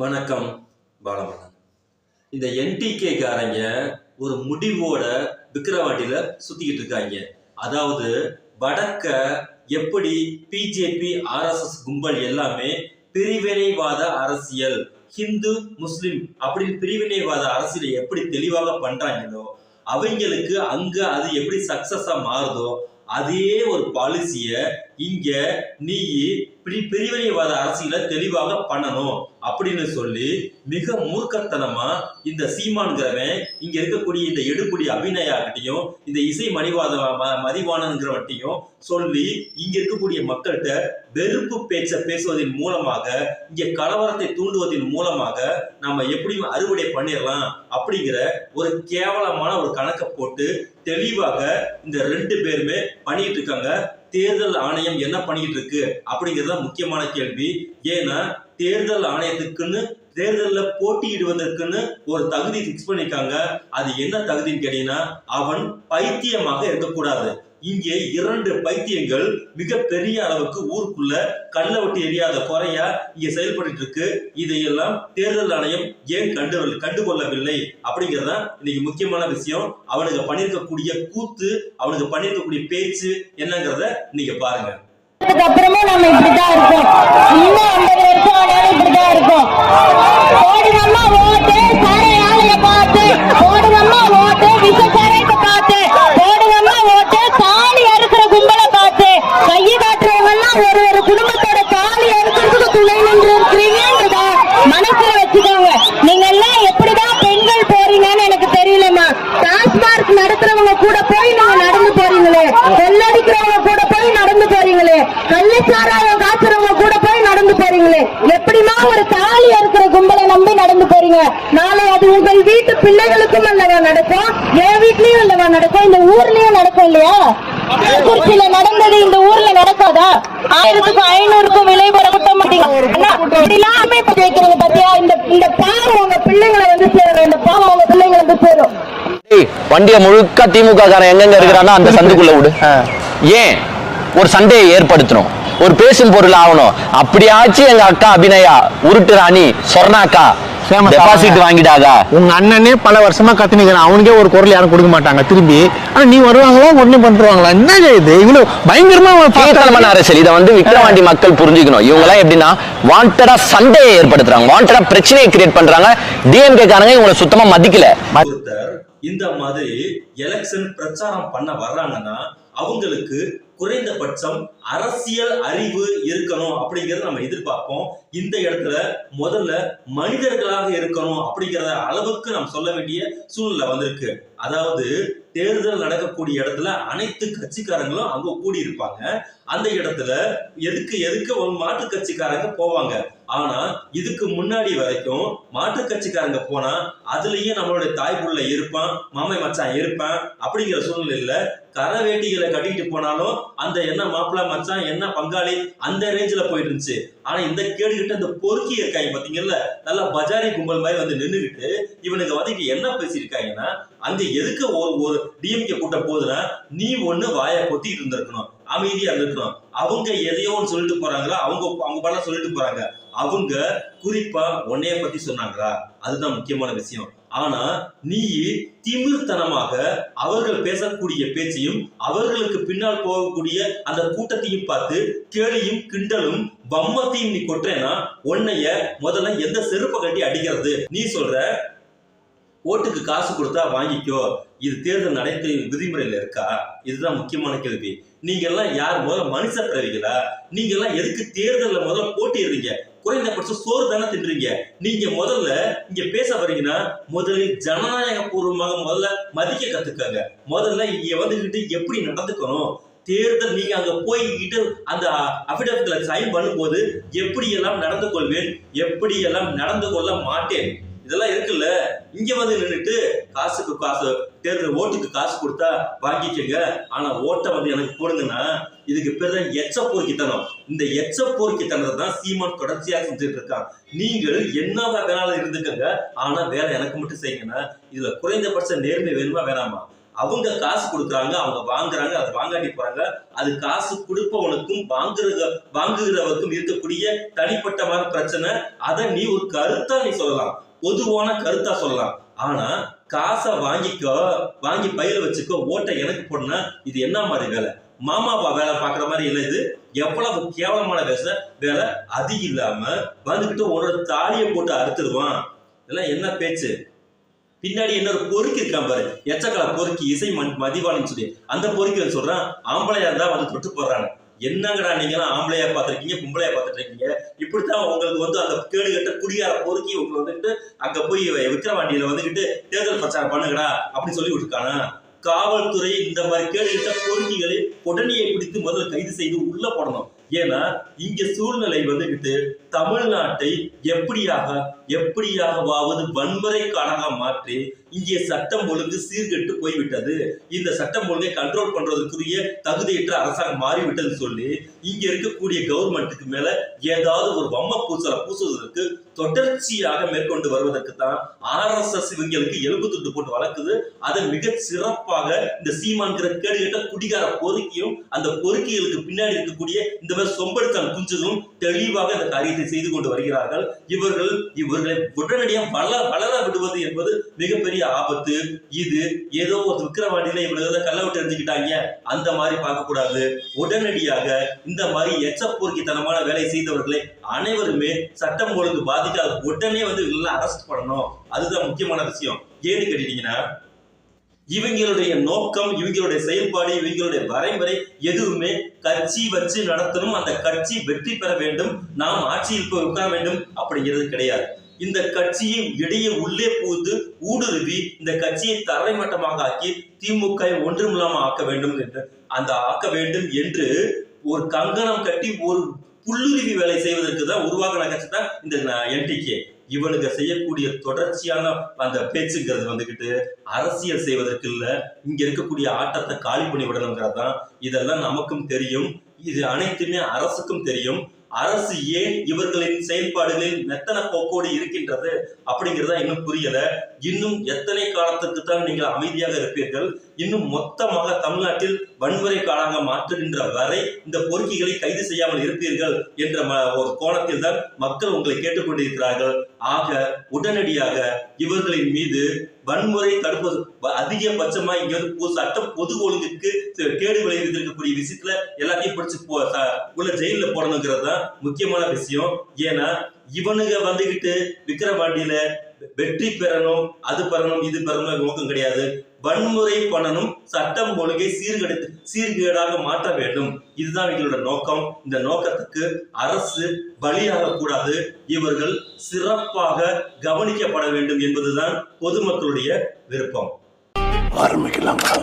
வணக்கம் பாலமணன் இந்த என்டிகே காரங்க ஒரு முடிவோட விக்கிரவாண்டியில சுத்திக்கிட்டு இருக்காங்க. அதாவது வடக்க எப்படி பிஜேபி ஆர்எஸ்எஸ் கும்பல் எல்லாமே பிரிவினைவாத அரசியல் ஹிந்து முஸ்லிம் அப்படின்னு பிரிவினைவாத அரசியலை எப்படி தெளிவாக பண்றாங்களோ அவங்களுக்கு அங்க அது எப்படி சக்சஸா மாறுதோ அதே ஒரு பாலிசிய இங்க நீ பிரிவினைவாத அரசியலை தெளிவாக பண்ணணும் அப்படின்னு சொல்லி மிக மூர்க்கத்தனமா இந்த சீமான்கிறவன் இங்க இருக்கக்கூடிய இந்த எடுப்புடி அபிநயாகிட்டையும் இந்த இசை மணிவாத ம- சொல்லி இங்க இருக்கக்கூடிய மக்கள்கிட்ட வெறுப்பு பேச்ச பேசுவதன் மூலமாக இங்க கலவரத்தை தூண்டுவதன் மூலமாக நம்ம எப்படியும் அறுவடை பண்ணிடலாம் அப்படிங்கிற ஒரு கேவலமான ஒரு கணக்கை போட்டு தெளிவாக இந்த ரெண்டு பேருமே பண்ணிட்டு இருக்காங்க. தேர்தல் ஆணையம் என்ன பண்ணிட்டு இருக்கு அப்படிங்கிறது தான் முக்கியமான கேள்வி. ஏன்னா தேர்தல் ஆணையத்துக்குன்னு தேர்தலில் போட்டியிடுவதற்குன்னு ஒரு தகுதி ஃபிக்ஸ் பண்ணியிருக்காங்க அது என்ன தகுதின்னு கேட்டீங்கன்னா அவன் பைத்தியமாக இருக்கக்கூடாது. இங்கே இரண்டு பைத்தியங்கள் மிக பெரிய அளவுக்கு ஊருக்குள்ள கல்ல விட்டு எரியாத குறையா இங்க செயல்பட்டு இருக்கு. இதையெல்லாம் தேர்தல் ஆணையம் ஏன் கண்டு கண்டுகொள்ளவில்லை? அப்படிங்கறத இன்னைக்கு முக்கியமான விஷயம். அவனுக்கு பண்ணிருக்கக்கூடிய கூத்து அவனுக்கு பண்ணிருக்கக்கூடிய பேச்சு என்னங்கிறத நீங்க பாருங்க. அப்புறமும் நம்ம இப்படிதான் இருக்கோம். இன்னும் ஐம்பது வருஷம் ஆனாலும் இப்படிதான் இருக்கோம் ஓடுங்கம்மா ஓட்டு சாரை ஆளுங்க பார்த்து ஓடுங்கம்மா ஓட்டு விஷ சாரைக்கு பார்த்து ஓடுங்கம்மா ஓட்டு தாலி அறுக்கிற கும்பலை பார்த்து கையை காட்டுறவங்க எல்லாம் ஒரு ஒரு குடும்பத்தோட தாலி அறுக்கிறதுக்கு துணை நின்று இருக்கிறீங்கன்றத மனசுல வச்சுக்கோங்க நீங்க எல்லாம் எப்படிதான் பெண்கள் போறீங்கன்னு எனக்கு தெரியலம்மா டாஸ்மார்க் நடத்துறவங்க கூட போய் நீங்க நடந்து போறீங்களே கொள்ளடிக்கிறவங்க கூட போய் நடந்து போறீங்களே கள்ளச்சாராயம் காய்ச்சறவங்க கூட போய் நடந்து போறீங்களே எப்படிமா ஒரு தாலி அறுக்கிற கும்பலை நம்பி நடந்து போறீங்க நாளை அது உங்கள் வீட்டு பிள்ளைகளுக்கும் அல்லவா நடக்கும்? என் வீட்லயும் அல்லவா நடக்கும்? இந்த ஊர்லயும் நடக்கும் இல்லையா? குறிச்சியில நடந்தது இந்த ஊர்ல நடக்காதா? ஆயிரத்துக்கும் ஐநூறுக்கும் விலை போட குட்ட மாட்டீங்க. பாத்தியா? இந்த இந்த பாவம் உங்க பிள்ளைங்களை வந்து சேரும். இந்த பாவம் உங்க பிள்ளைங்களை வந்து சேரும். வண்டிய முழுக்க திமுக காரன் எங்கெங்க இருக்கிறானோ அந்த சந்துக்குள்ள விடு. ஏன்? ஒரு சண்டையை ஏற்படுத்தணும். ஒரு பேசும் பொருள் ஆகணும். அப்படியாச்சும் எங்க அக்கா அபிநயா உருட்டு ராணி சொர்ணாக்கா டெபாசிட். வாங்கிட்டாங்க. உங்க அண்ணனே பல வருஷமா கத்தினிக்கிறான் அவனுக்கே ஒரு குரல் யாரும் கொடுக்க மாட்டாங்க. திரும்பி ஆனா நீ வருவாங்களா? உடனே பண்றாங்களா என்ன இது? இவ்வளவு பயங்கரமா பார்த்தாலே- அரசியல். இதை வந்து விக்கிரவாண்டி மக்கள் புரிஞ்சுக்கணும். இவங்க எல்லாம் எப்படின்னா வாண்டடா சண்டையை ஏற்படுத்துறாங்க. வாண்டடா பிரச்சனையை கிரியேட் பண்றாங்க. டிஎம்கே காரங்க இவங்களை சுத்தமா மதிக்கல. இந்த மாதிரி எலெக்ஷன் பிரச்சாரம் பண்ண வர்றாங்கன்னா அவங்களுக்கு குறைந்தபட்சம் அரசியல் அறிவு இருக்கணும் அப்படிங்கிறத நம்ம எதிர்பார்ப்போம். இந்த இடத்துல முதல்ல மனிதர்களாக இருக்கணும் அப்படிங்கிறத அளவுக்கு நாம் சொல்ல வேண்டிய சூழ்நிலை வந்திருக்கு. அதாவது தேர்தல் நடக்கக்கூடிய இடத்துல அனைத்து கட்சிக்காரங்களும் அங்க கூடி இருப்பாங்க அந்த இடத்துல எதுக்கு எதுக்கு மாற்று கட்சிக்காரங்க போவாங்க? ஆனா இதுக்கு முன்னாடி வரைக்கும் மாற்று கட்சிக்காரங்க போனா அதுலயும் நம்மளுடைய தாய்ப்புள்ள இருப்பான் மாமை மச்சான் இருப்பான் அப்படிங்கிற சூழ்நிலையில கரை வேட்டிகளை கட்டிட்டு போனாலும் அந்த என்ன மாப்பிள்ளை மச்சான் என்ன பங்காளி அந்த ரேஞ்சில போயிட்டு இருந்துச்சு ஆனா இந்த கேடுகிட்ட இந்த பொறுக்கி இருக்காங்க பாத்தீங்கல்ல நல்லா பஜாரி கும்பல் மாதிரி வந்து நின்றுகிட்டு இவனுக்கு வந்துட்டு என்ன பேசியிருக்காங்கன்னா அங்க எதுக்கு ஒரு ஒரு டிஎம்கே கூட்டம் போகுதுன்னா நீ ஒண்ணு வாயை பொத்திட்டு இருந்திருக்கணும் அமைதியா இருந்திருக்கணும். அவங்க எதையோ ஒன்று சொல்லிட்டு போறாங்களா அவங்க அவங்க பாடம் சொல்லிட்டு போறாங்க. அவங்க குறிப்பா உன்னைய பத்தி சொன்னாங்களா? அதுதான் முக்கியமான விஷயம். ஆனா நீ திமிர்த்தனமாக அவர்கள் பேசக்கூடிய பேச்சையும் அவர்களுக்கு பின்னால் போகக்கூடிய அந்த கூட்டத்தையும் பார்த்து கேலியும் கிண்டலும் பம்மத்தையும் நீ கொட்டுறேன்னா உன்னைய முதல்ல எந்த செருப்பை கட்டி அடிக்கிறது? நீ சொல்ற ஓட்டுக்கு காசு கொடுத்தா வாங்கிக்கோ. இது தேர்தல் நடைமுறை விதிமுறையில் இருக்கா? இதுதான் முக்கியமான கேள்வி. நீங்க எல்லாம் யார்? முதல்ல மனுஷ பிறவிகளா நீங்க எல்லாம் எதுக்கு தேர்தலில் முதல்ல போட்டிடுறீங்க குறைந்தபட்சம் சோறு தானே தின்றீங்க. நீங்க முதல்ல இங்க பேச வரீங்கன்னா முதலில் ஜனநாயக பூர்வமாக முதல்ல மதிக்க கத்துக்காங்க. முதல்ல இங்க வந்துகிட்டு எப்படி நடந்துக்கணும்? தேர்தல் நீங்க அங்க போய்கிட்டு அந்த அபிடபிட்ல சைன் பண்ணும்போது எப்படி எல்லாம் நடந்து கொள்வேன்? எப்படி எல்லாம் நடந்து கொள்ள மாட்டேன்? இதெல்லாம் இருக்குல்ல? இங்க வந்து நின்னுட்டு காசுக்கு காசு தேர்தல் ஓட்டுக்கு காசு கொடுத்தா வாங்கிக்கங்க. ஆனா ஓட்டை வந்து எனக்கு போடுங்கன்னா இதுக்கு பேர் தான் எச்ச போர்க்கித்தனம். இந்த எச்ச போர்க்கித்தனத்தை தான் சீமான் தொடர்ச்சியா செஞ்சுட்டு இருக்கான். நீங்களும் என்னவா வேணாலும் இருந்துக்கங்க. ஆனா வேலை எனக்கு மட்டும் செய்யுங்கன்னா இதுல குறைந்தபட்ச நேர்மை வேணுமா வேணாமா? அவங்க காசு கொடுக்குறாங்க அவங்க வாங்குறாங்க அதை வாங்காட்டி போறாங்க. அது காசு கொடுப்பவனுக்கும் வாங்குற வாங்குகிறவருக்கும் இருக்கக்கூடிய தனிப்பட்டமான பிரச்சனை. அதை நீ ஒரு கருத்தா நீ சொல்லலாம். பொதுவான கருத்தா சொல்லலாம். ஆனா காசை வாங்கிக்கோ வாங்கி பையில வச்சுக்கோ ஓட்டை எனக்கு போடனா இது என்ன மாதிரி வேலை? மாமாவா வேலை பார்க்குற மாதிரி இல்லை இது? எவ்வளவு கேவலமான வேலை? வேலை அது இல்லாம வந்துகிட்டு உன்னோட தாலியை போட்டு அறுத்துடுவான். இதெல்லாம் என்ன பேச்சு? பின்னாடி இன்னொரு பொறுக்கி இருக்கான் பாரு. எச்சக்கலை பொறுக்கி இசை மண் சொல்லி. அந்த பொறுக்கி சொல்றான்? ஆம்பளையா இருந்தா வந்து தொட்டு போடுறாங்க. என்னங்கடா நீங்களாம் ஆம்பளையா பார்த்துருக்கீங்க பொம்பளையா பார்த்துட்டு இருக்கீங்க இப்படித்தான் உங்களுக்கு வந்து அந்த கேடு கட்ட குடியார பொறுக்கி உங்களை வந்துட்டு அங்க போய் விக்கிரவாண்டியில வந்துகிட்டு தேர்தல் பிரச்சாரம் பண்ணுங்கடா அப்படின்னு சொல்லி விட்டுருக்கானா? காவல்துறை இந்த மாதிரி கேடுகிட்ட பொறுக்கிகளை உடனே பிடித்து முதல்ல கைது செய்து உள்ள போடணும். ஏன்னா இங்க சூழ்நிலை வந்துகிட்டு தமிழ்நாட்டை எப்படியாக எப்படியாகவாவது வன்முறை காரணமாக மாற்றி இங்கே சட்டம் ஒழுங்கு சீர்கெட்டு போய்விட்டது. இந்த சட்டம் ஒழுங்கை கண்ட்ரோல் பண்றதுக்குரிய தகுதியற்ற அரசாங்கம் மாறிவிட்டது சொல்லி இங்க இருக்கக்கூடிய கவர்மெண்ட்டுக்கு மேல ஏதாவது ஒரு வம்ம பூசலை பூசுவதற்கு தொடர்ச்சியாக மேற்கொண்டு வருவதற்கு தான் ஆர்எஸ்எஸ் இவங்களுக்கு எலும்பு துண்டு போட்டு வளர்க்குது. அதை மிக சிறப்பாக இந்த சீமான்கிற கேடுகட்ட குடிகார பொறுக்கியும் அந்த பொறுக்கிகளுக்கு பின்னாடி இருக்கக்கூடிய இந்த மாதிரி சொம்படுத்தான் குஞ்சுகளும் தெளிவாக இந்த காரியத்தை செய்து கொண்டு வருகிறார்கள். இவர்கள் இவர்களை உடனடியாக வளர வளர விடுவது என்பது மிகப்பெரிய ஆபத்து இது ஏதோ ஒரு விக்கிரவாண்டியில இவ்வளவு கள்ள விட்டு எரிஞ்சுக்கிட்டாங்க. அந்த மாதிரி பார்க்க கூடாது உடனடியாக இந்த மாதிரி எச்சப்பொறுக்கித்தனமான வேலை செய்தவர்களை அனைவருமே சட்டம் ஒழுங்கு பாதிக்காத உடனே வந்து இவங்களை அரெஸ்ட் பண்ணணும். அதுதான் முக்கியமான விஷயம். ஏன்னு கேட்டீங்கன்னா இவங்களுடைய நோக்கம் இவங்களுடைய செயல்பாடு இவங்களுடைய வரைமுறை எதுவுமே கட்சி வச்சு நடத்தணும். அந்த கட்சி வெற்றி பெற வேண்டும். நாம் ஆட்சியில் போய் உட்கார வேண்டும். அப்படிங்கிறது கிடையாது. இந்த கட்சியை இடையே உள்ளே புகுந்து ஊடுருவி இந்த கட்சியை தரைமட்டமாக ஆக்கி திமுக ஒன்றுமில்லாமல் ஆக்க வேண்டும் என்று. அந்த ஆக்க வேண்டும் என்று ஒரு கங்கணம் கட்டி ஒரு புல்லுருவி வேலை செய்வதற்கு தான் உருவாக்கின கட்சி தான் இந்த என்டிகே இவனுங்க செய்யக்கூடிய தொடர்ச்சியான அந்த பேச்சுங்கிறது வந்துகிட்டு அரசியல் செய்வதற்கு இல்ல இங்க இருக்கக்கூடிய ஆட்டத்தை காலி பண்ணி விடணுங்கிறது தான். இதெல்லாம் நமக்கும் தெரியும். இது அனைத்துமே அரசுக்கும் தெரியும். அரசு ஏன் இவர்களின் செயல்பாடுகளில் எத்தனை போக்கோடு இருக்கின்றது அப்படிங்கிறதா இன்னும் புரியல. இன்னும் எத்தனை காலத்துக்கு தான் நீங்கள் அமைதியாக இருப்பீர்கள்? இன்னும் மொத்தமாக தமிழ்நாட்டில் வன்முறை காலாக மாற்றுகின்ற வரை இந்த பொறுக்கிகளை கைது செய்யாமல் இருப்பீர்கள் என்ற ஒரு கோணத்தில் தான் மக்கள் உங்களை கேட்டுக்கொண்டிருக்கிறார்கள். ஆக உடனடியாக இவர்களின் மீது வன்முறை தடுப்பது அதிகபட்சமா இங்க வந்து சட்டம் பொது ஒழுங்குக்கு கேடு விளைவித்திருக்கக்கூடிய விஷயத்துல எல்லாத்தையும் பிடிச்சு உள்ள ஜெயில போடணுங்கிறது தான் முக்கியமான விஷயம். ஏன்னா இவனுங்க வந்துகிட்டு விக்கிரவாண்டியில வெற்றி பெறணும் அது பெறணும் இது பெறணும் நோக்கம் கிடையாது. வன்முறை பண்ணணும் சட்டம் ஒழுங்கை சீர்கெடு சீர்கேடாக மாற்ற வேண்டும். இதுதான் இவங்களோட நோக்கம். இந்த நோக்கத்துக்கு அரசு பலியாக கூடாது. இவர்கள் சிறப்பாக கவனிக்கப்பட வேண்டும் என்பதுதான் பொதுமக்களுடைய விருப்பம். ஆரம்பிக்கலாங்களா